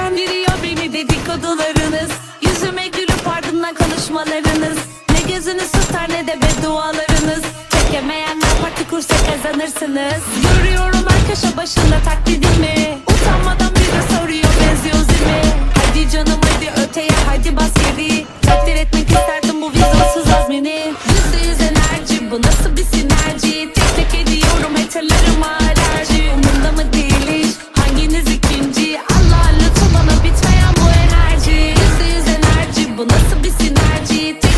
Eğlendiriyor beni dedikodularınız. Yüzüme gülüp ardından konuşmalarınız. Ne gözünüz tutar ne de beddualarınız. Çekemeyenler parti kursa kazanırsınız. Görüyorum her köşe başında taklidimi. Utanmadan bir de soruyor benziyor zimi. Hadi canım hadi öteye hadi bas geriye felicidade.